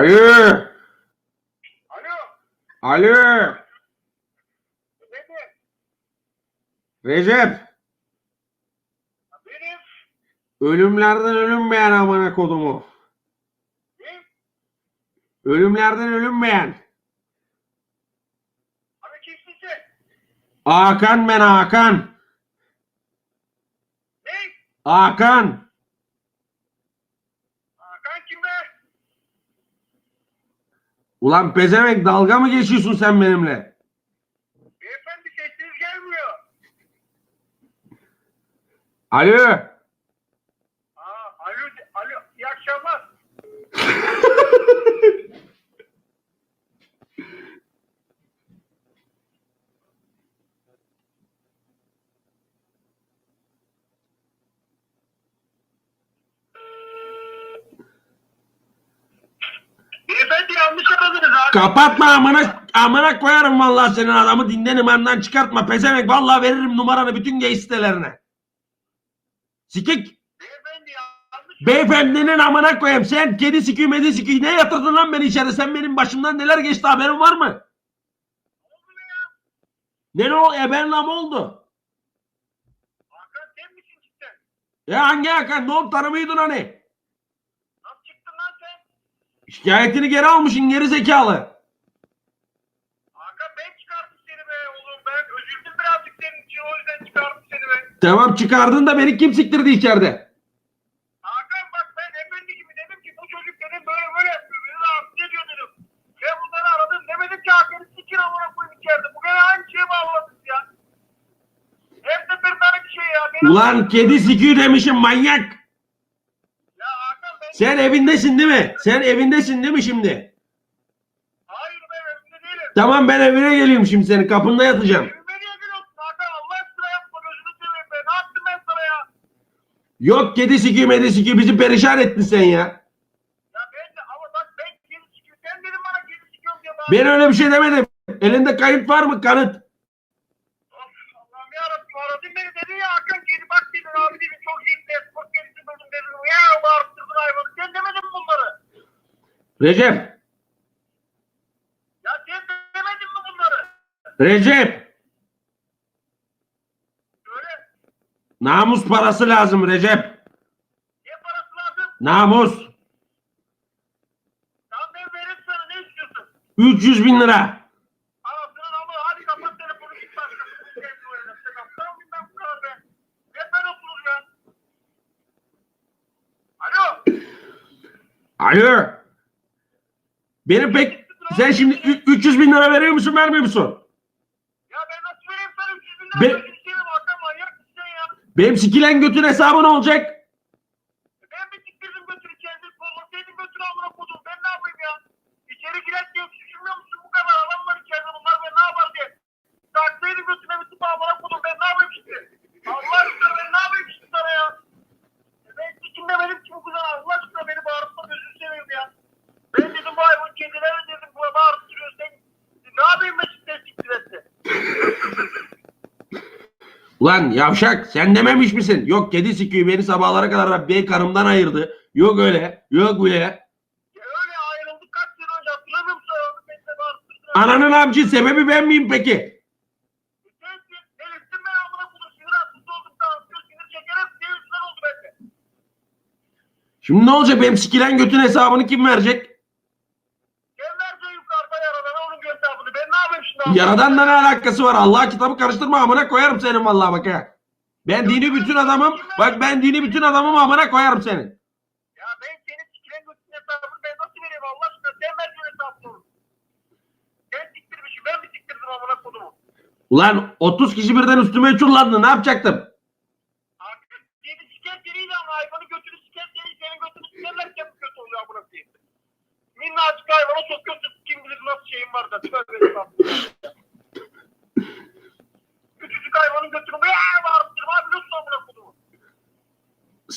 Alo. Alo. Alo. Recep. Benim. Ölümlerden ölünmeyen amına kodumu. Ne? Ölümlerden ölünmeyen. Abi kimsin sen? Hakan ben Hakan. Ne? Hakan kim be? Ulan pezevenk dalga mı geçiyorsun sen benimle? Beyefendi sesiniz gelmiyor. Alo. Aa, alo, alo. İyi akşamlar. Beyefendi yanlış aradınız abi. Kapatma amına amına koyarım vallahi senin adamı dinden imandan çıkartma pezevenk vallahi veririm numaranı bütün gay sitelerine. Sikik Beyefendi yanlış beyefendinin amına koyayım sen kedi sikiyim medi sikiyim ne yatırdın lan beni içeri sen benim başımdan neler geçti haberin var mı? oldu ya. Ne ne oldu e ben lam oldu. Hakan sen misin cidden? Ya hangi Hakan ne oldu tanımıydın hani? Nasıl çıktın lan sen? Şikayetini geri almışsın geri zekalı. Hakan ben çıkarttım seni be oğlum. Ben üzüldüm birazcık senin için o yüzden çıkarttım seni be. Tamam çıkardın da beni kim siktirdi içeride? Hakan bak ben efendi gibi dedim ki bu çocuk dedim böyle böyle yapıyor. Beni rahatsız ediyor dedim. Ben bunları aradım demedim ki Hakan'ı sikir amına koyayım içeride. Bu gene aynı şeye bağladınız ya. Her seferinde aynı şey ya. Benim- Ulan kedi sikiyor demişim manyak. Sen evindesin değil mi? Sen evindesin değil mi şimdi? Hayır ben evimde değilim. Tamam ben evine geliyorum şimdi senin kapında yatacağım. Evime niye giriyorsun? Allah aşkına yapma gözünü seveyim be. Ne yaptım ben sana ya? Yok kedi sikiyor medi sikiyor bizi perişan ettin sen ya. Ya ben de ama bak ben geri sikiyorum. Sen dedin bana geri sikiyorum diye bağırdın. Ben öyle bir şey demedim. Elinde kayıt var mı kanıt? Of, Allah'ım yarabbim aradın beni dedin ya Hakan geri bak dedin abi dedin çok ciddi spor gerisi bölüm dedin ya bağırttırdın hayvanı sen demedin mi bunları? Recep. Ya sen demedin mi bunları? Recep. Söyle Namus parası lazım Recep. ne parası lazım? Namus. Tamam ben veririm sana ne istiyorsun? 300 bin lira. Anasının ama hadi kapat telefonu git sen bu evde. Sen aptal mıyım ben bu kadar be? Ne ben oturur ya? Alo. Alo. Benim pek... Sen şimdi ü- 300 bin lira veriyor musun vermiyor musun? Ya ben nasıl vereyim sana 300 bin lira? Be- manyak mısın ya? Benim sikilen götün hesabı ne olacak? Ben bir siktirdim götürü kendi kollasaydın götürü amına kodum. Ben ne yapayım ya? İçeri girer diye düşünmüyor musun bu kadar adam var içeride bunlar ben ne yapar diye. Taksaydı götüne bir tıpa amına kodum ben ne yapayım şimdi? Allah aşkına ben ne yapayım şimdi sana ya? E Ben sikim demedim ki bu kıza Allah aşkına beni bağırtma gözünü seveyim ya. Ben dedim bu hayvan kendileri dedim bu bağırıp duruyor sen. Ne yapayım ben şimdi siktir etti? Ulan yavşak sen dememiş misin? Yok kedi sikiyor beni sabahlara kadar bey karımdan ayırdı. Yok öyle. Yok böyle. Ya öyle ayrıldık kaç sene önce hatırlamıyor musun? De bağırttırdın. Ananın amcı sebebi ben miyim peki? Sensin, delirttin beni amına kodum. Sinir hastası oldum tamam. Sinir şekerim diye yüzünden oldu bende. Şimdi ne olacak benim sikilen götün hesabını kim verecek? Sen vereceksin yukarıda yaradana onun hesabını. Ben ne yapayım şimdi? Yaradanla ne alakası var? Allah kitabı karıştırma amına koyarım senin vallahi bak ha. Ben dini bütün adamım. Bak ben dini bütün adamım amına koyarım senin. Ya ben senin sikilen götün hesabını ben nasıl vereyim Allah aşkına? Sen vereceksin hesabını. Sen siktirmişsin. Ben mi siktirdim amına kodumu? Ulan 30 kişi birden üstüme çullandı ne yapacaktım? Artık seni siken seriyle ama hayvanı götünü siken seri senin götünü sikerlerken mi kötü oluyor amına koyayım? Minnacık hayvana sokuyorsun. Kim bilir nasıl şeyin var da. Tövbe estağfurullah. Küçücük hayvanın götünü böyle bağırttırma. Abi nasıl amına kodumu?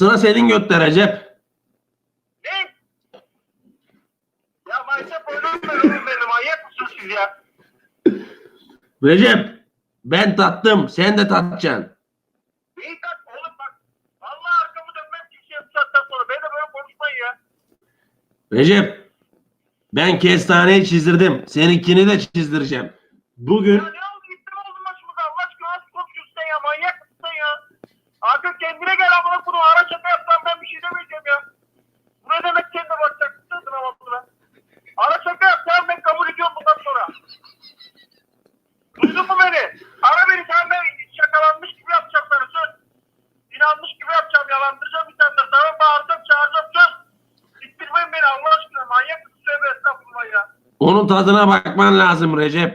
Sıra senin götte Recep. Ne? Ya maalesef oynamıyorum beni. Manyak mısınız siz ya? Recep ben tattım sen de tatacaksın. İyi tat oğlum bak. Vallahi arkamı dönmem kimseye bu saatten sonra. Benimle böyle konuşmayın ya. Recep Ben kestaneyi çizdirdim. Seninkini de çizdireceğim. Bugün Ya ne oldu gittin oldun başımıza Allah aşkına nasıl konuşuyorsun sen ya manyak mısın sen ya? Artık kendine gel amına kodum ara şaka yapsam ben bir şey demeyeceğim ya. Bu ne demek kendine bakacaksın tadına bakına. Ara şaka yapsam ben kabul ediyorum bundan sonra. Duydun mu beni? Ara beni sen ben şakalanmış gibi yapacağım sana söz. İnanmış gibi yapacağım yalandıracağım insanları. Tamam bağıracağım çağıracağım söz. Siktirmeyin beni Allah aşkına manyak mısın tövbe estağfurullah ya. onun tadına bakman lazım Recep.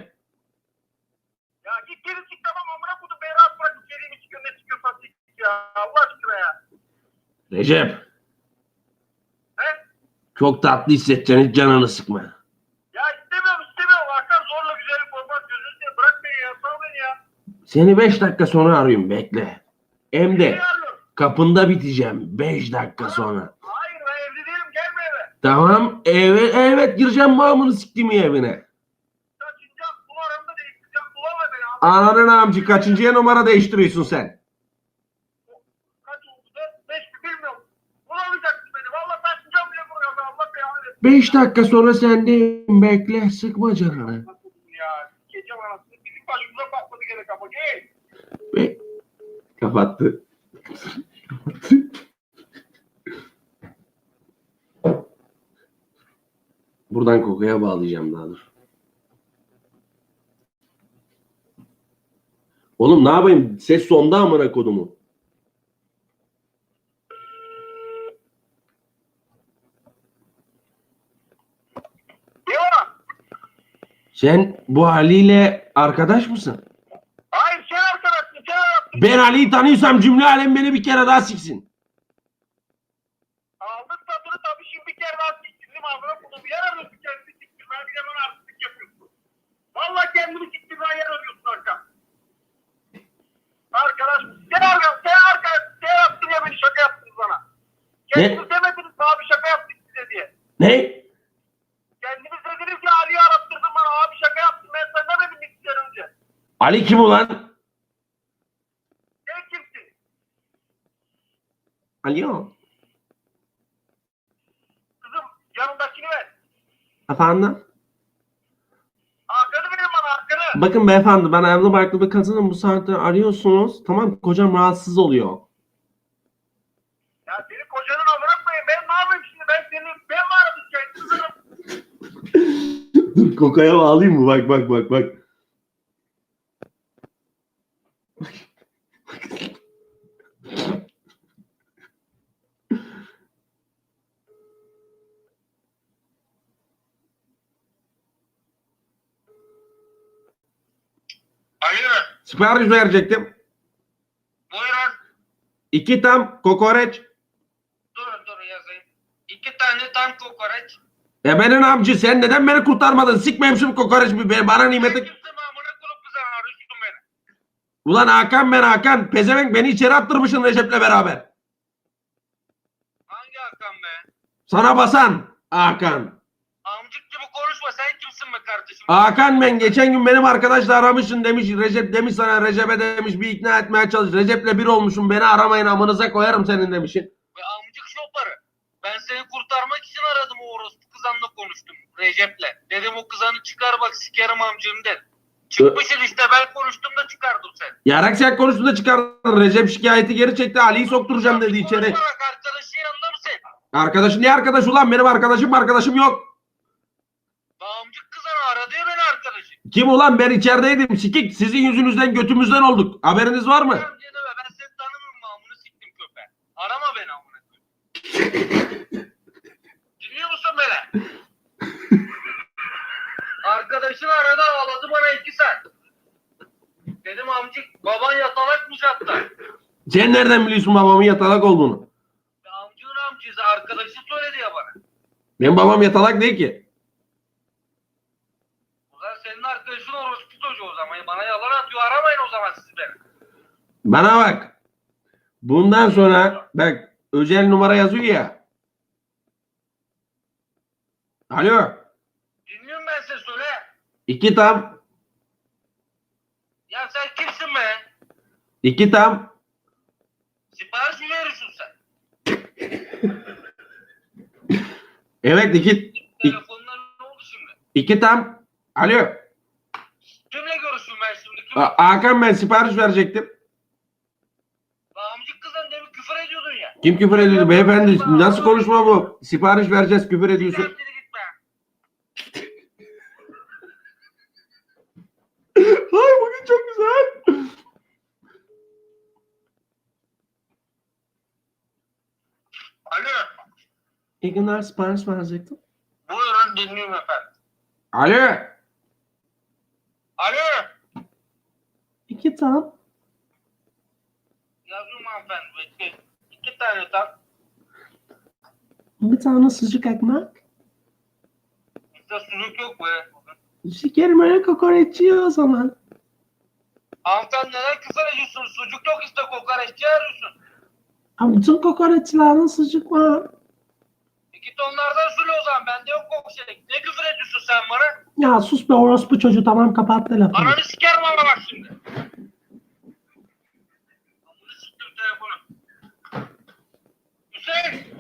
Ya git geri çık tamam amına kodum beni rahat bırak içeriğimi çıkıyor ne çıkıyorsan sik ya Allah aşkına ya. Recep He? çok tatlı hissedeceksin hiç canını sıkma. Ya istemiyorum istemiyorum Hakan zorla güzellik olmaz gözünü seveyim bırak beni ya sal beni ya. Seni 5 dakika sonra arıyorum bekle. Hem de Seni arıyorum. kapında biteceğim 5 dakika sonra. Hayır ben evli değilim gelme eve. Tamam evet evet gireceğim mamını siktiğimi evine. Ananın amcı kaçıncıya numara değiştiriyorsun sen? Beş mi bilmiyorum. Bulamayacaksın beni valla taşınacağım bile buraya Allah belanı versin. 5 dakika sonra sendeyim bekle sıkma canını. Ya gece anasını Buradan kokuya bağlayacağım daha dur. Oğlum ne yapayım? Ses sonda amına kodumu. Sen bu haliyle arkadaş mısın? Hayır sen arkadaşsın sen yaptın. Ben Ali'yi tanıyorsam cümle alem beni bir kere daha siksin. Aldık tadını tabii şimdi bir kere daha siktirdim ağzına bunu bir yer arıyorsun kendini siktirmeye bir de bana artistik yapıyorsun. Valla kendini siktirmeye yer arıyorsun Hakan. Arkadaş sen arıyorsun sen arkadaş sen yaptın ya beni şaka yaptınız bana. Kendiniz demediniz abi şaka yaptık size diye. Ne? Kendiniz dediniz ya Ali'yi arattırdın bana abi şaka yaptım ben sana demedim mi sene önce. Ali kim ulan? Sen kimsin? Ali o. Kızım yanındakini ver. Efendim? Arkanı verin bana arkanı. Bakın beyefendi ben evli barklı bir kadınım bu saatte arıyorsunuz. Tamam kocam rahatsız oluyor. Ya senin kocanın amına koyayım ben ne yapayım şimdi ben seni ben mi aradım kendini? Dur kokaya bağlayayım mı? Bak bak bak bak. Alo. Sipariş verecektim. Buyurun. İki tam kokoreç. Durun durun yazayım. İki tane tam kokoreç. E benim amcı sen neden beni kurtarmadın? Sikmeyeyim şimdi kokoreç bir be- bana nimeti. beni. Ulan Hakan ben Hakan. Pezevenk beni içeri attırmışsın Recep'le beraber. Hangi Hakan be? Sana basan Hakan. Amcık gibi konuşma sen kimsin be kardeşim? Hakan ben geçen gün benim arkadaşla aramışsın demiş. Recep demiş sana Recep'e demiş bir ikna etmeye çalış. Recep'le bir olmuşum beni aramayın amınıza koyarım senin demişsin. Ve amcık şopları. Ben seni kurtarmak için aradım o orospu kızanla konuştum. Recep'le. Dedim o kızanı çıkar bak sikerim amcım dedim. Çıkmışsın işte ben konuştum da çıkardım sen konuştu da çıkardın. Recep şikayeti geri çekti. Ali'yi sokturacağım dedi içeri. Arkadaşın yanında mısın? Arkadaşın ne arkadaş ulan? Benim arkadaşım arkadaşım yok. Amcık kızanı aradı ya beni arkadaşım. Kim ulan ben içerideydim. Sikik sizin yüzünüzden götümüzden olduk. Haberiniz var mı? Amca deme ben seni tanımıyorum mu amını siktim köpeğe. Arama beni amına koyayım. Dinliyor musun beni? Arkadaşın aradı ağladı bana iki saat. Dedim amcık baban yatalakmış hatta. Sen nereden biliyorsun babamın yatalak olduğunu? Amcığın amcısı arkadaşı söyledi ya bana. Benim babam yatalak değil ki. O zaman senin arkadaşın orospu çocuğu o zaman. Bana yalan atıyor aramayın o zaman siz beni. Bana bak. Bundan sonra bak özel numara yazıyor ya. Alo. Dinliyorum ben seni söyle. İki tam. Ya sen kimsin be? iki tam. Sipariş mi veriyorsun sen? Evet iki. Telefonlar ne İki tam. Alo. Kimle görüştüm ben şimdi? Kim? A- Hakan ben sipariş verecektim. Amcık kızın demin küfür ediyordun ya. Kim küfür ediyordu beyefendi? Nasıl konuşma bu? Sipariş vereceğiz küfür ediyorsun. Sen gitme. Ay bugün çok güzel. Alo. İyi günler sipariş verecektim. Buyurun dinliyorum efendim. Alo. Alo. İki tam. Yazıyorum hanımefendi. Bekleyin. İki tane tam. Bir tane sıcak ekmek. Bizde sucuk yok be. Şekerim öyle kokoreççi o zaman. Hanımefendi neden küfür ediyorsun? Sucuk yok işte kokoreççi arıyorsun. Ama bütün kokoreççilerin sıcak var. İki tonlardan söyle o zaman. Bende yok kokoreç. Ne küfür ediyorsun sen bana? Ya sus be orospu çocuğu tamam kapat telefonu. Ananı sikerim ama bak şimdi. Amını siktim telefonu. Hüseyin.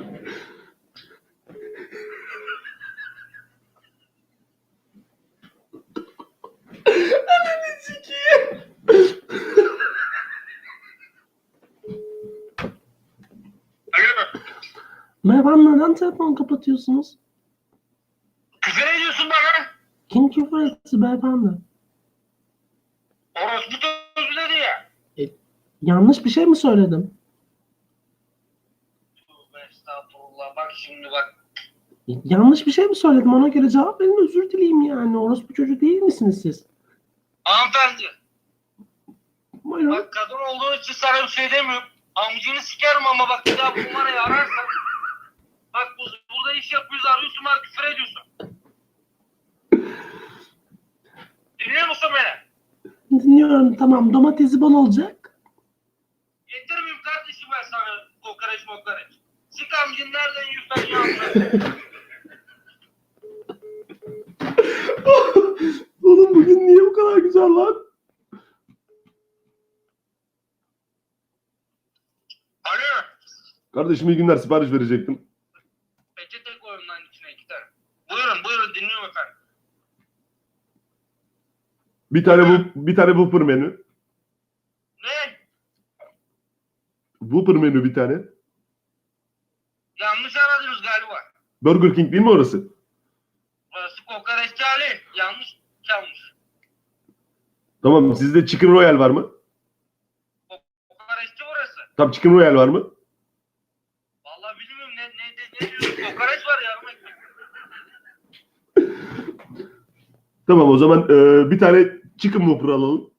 Alo. Merhaba neden telefonu kapatıyorsunuz? Küfür ediyorsun bana. Kim küfür etti beyefendi? Orospu çocuğu dedi ya. Yanlış bir şey mi söyledim? Tövbe estağfurullah. Bak şimdi bak. Yanlış bir şey mi söyledim? Ona göre cevap verin özür dileyim yani. Orospu çocuğu değil misiniz siz? Hanımefendi. Buyurun. Bak kadın olduğun için sana bir şey demiyorum. Amcını sikerim ama bak bir daha bu numarayı ararsan. Bak bu, burada iş yapıyoruz arıyorsun bana küfür ediyorsun. Dinliyor musun beni? Dinliyorum tamam domatesi bol olacak. Getirmeyeyim kardeşim ben sana kokoreç mokoreç. Sik amcın nereden yiyorsan yanına. Oğlum bugün niye bu kadar güzel lan? Alo. Kardeşim iyi günler sipariş verecektim. Peçete koyun lan içine iki tane. Buyurun buyurun dinliyorum efendim. Bir tane bu bir tane Whopper menü. Ne? Whopper menü bir tane. Yanlış aradınız galiba. Burger King değil mi orası? Burası kokoreççi Ali. Yanlış çalmış. Tamam sizde Chicken Royal var mı? Kokoreççi burası. Tamam Chicken Royal var mı? Vallahi bilmiyorum ne ne ne, ne diyorsun? Kokoreç var yarım ekmek. Tamam o zaman e, bir tane Chicken Whopper alalım.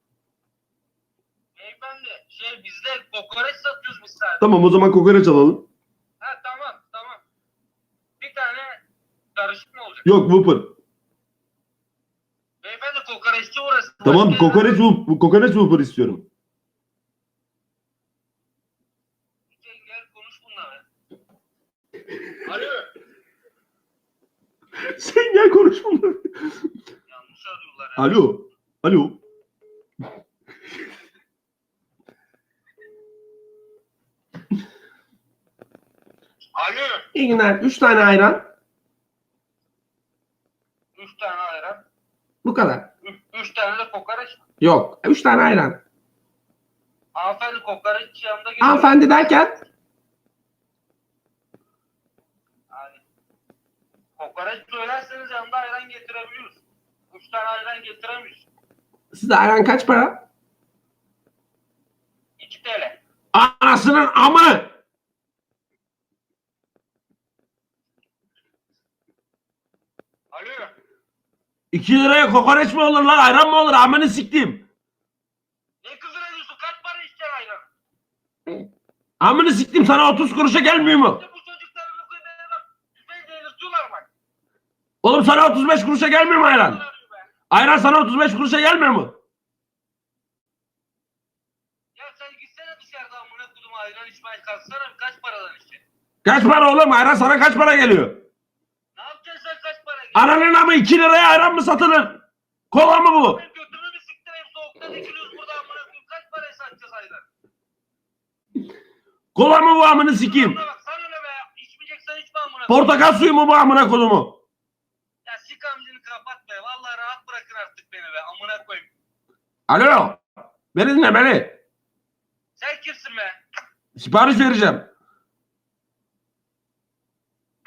Beyefendi şey bizde kokoreç satıyoruz biz sadece. Tamam o zaman kokoreç alalım. Ha tamam tamam. Bir tane karışık mı olacak? Yok Whopper. Beyefendi kokoreççi burası. Tamam Başka kokoreç Whopper, kokoreç Whopper istiyorum. Gel, gel konuş bununla. Alo. Sen gel konuş bunları. Ya. Alo. Alo. Alo. İyi günler. Üç tane ayran. Üç tane ayran. Bu kadar. Üç, üç tane de kokoreç. Yok. Üç tane ayran. Hanımefendi kokoreç yanında geliyor. Hanımefendi derken Yani, kokoreç söylerseniz yanında ayran getirebiliyoruz. Üç tane ayran getiremiyoruz. size ayran kaç para? 2 TL. Anasının amı. Alo. 2 liraya kokoreç mi olur lan? Ayran mı olur? Amını siktim. Ne küfür ediyorsun? Kaç para içeceksin ayran? Amını siktim sana 30 kuruşa gelmiyor mu? Bu kadar bak. Oğlum sana 35 kuruşa gelmiyor mu ayran? Ayran sana 35 kuruşa gelmiyor mu? Ya sen gitsene dışarıda amına kodum ayran içmeye kalksana. Kaç paradan içeceksin? Kaç para oğlum? Ayran sana kaç para geliyor? Ne yapacaksın sen kaç para? Ananın amı 2 liraya ayran mı satılır? Kola mı bu? Ben götümü bir siktireyim soğukta dikiliyoruz burada amına koyayım. Kaç paraya satacağız ayran? Kola mı bu amını sikeyim? Sana ne be? İçmeyeceksen içme amına koyayım. Portakal suyu mu bu amına kodumu? Ya sik amcını kapat be. bırakın artık beni be. Amına koyayım. Alo. Beni dinle beni. Sen kimsin be? Sipariş vereceğim.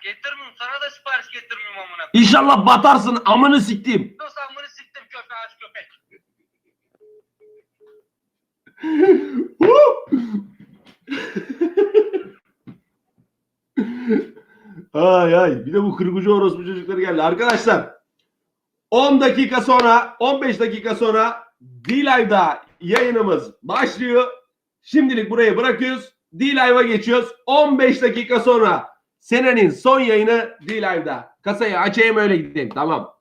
Getirmiyorum. Sana da sipariş getirmiyorum amına koyayım. İnşallah batarsın amını siktiğim. Nasıl amını siktim köpe aç köpek. ay ay. Bir de bu kırgıcı orospu çocukları geldi. Arkadaşlar 10 dakika sonra 15 dakika sonra D-Live'da yayınımız başlıyor. Şimdilik burayı bırakıyoruz. D-Live'a geçiyoruz. 15 dakika sonra senenin son yayını D-Live'da. Kasayı açayım öyle gideyim. Tamam.